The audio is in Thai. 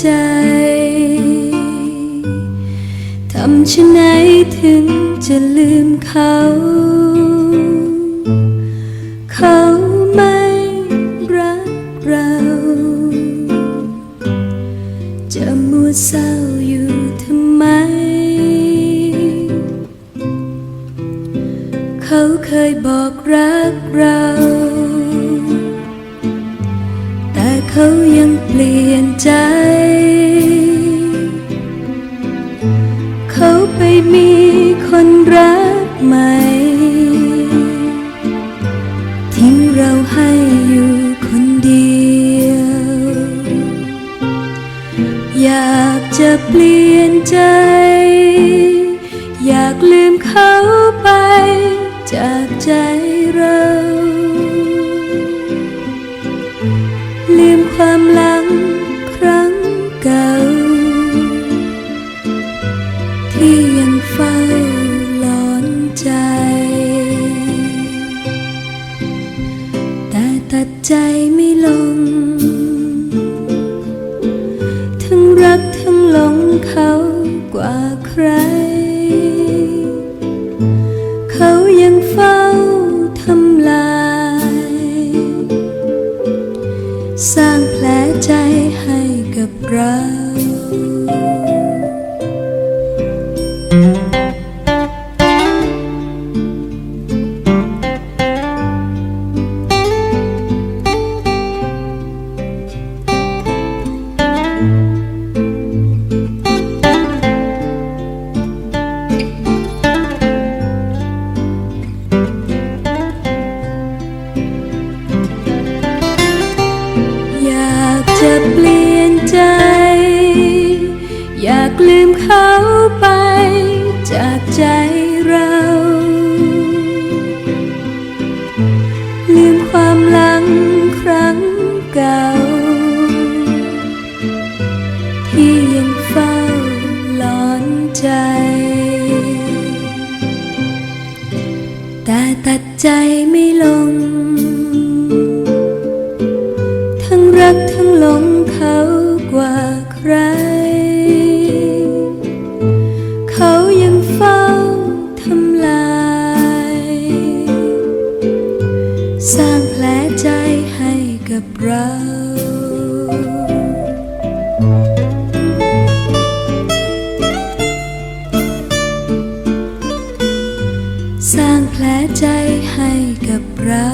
ใจ ทำเช่นไหนถึงจะลืมเขา เขาไม่รักเรา จะมัวเศร้าอยู่ทำไม เขาเคยบอกรักเราเขายังเปลี่ยนใจ มีคนรักใหม่ ทิ้งเราให้อยู่คนเดียว อยากจะเปลี่ยนใจ อยากลืมเขาไปจากใจ ใจ แต่ตัดใจไม่ลง ทั้งรักทั้งหลงเขากว่าใคร เขายังเฝ้าทำลาย สร้าง ลืมเขาไปจากใจเรา ลืมความหลังครั้งเก่า ที่ยังเฝ้าหลอนใจ แต่ตัดใจไม่ สร้างแผลใจให้กับเราสร้างแผลใจให้กับเรา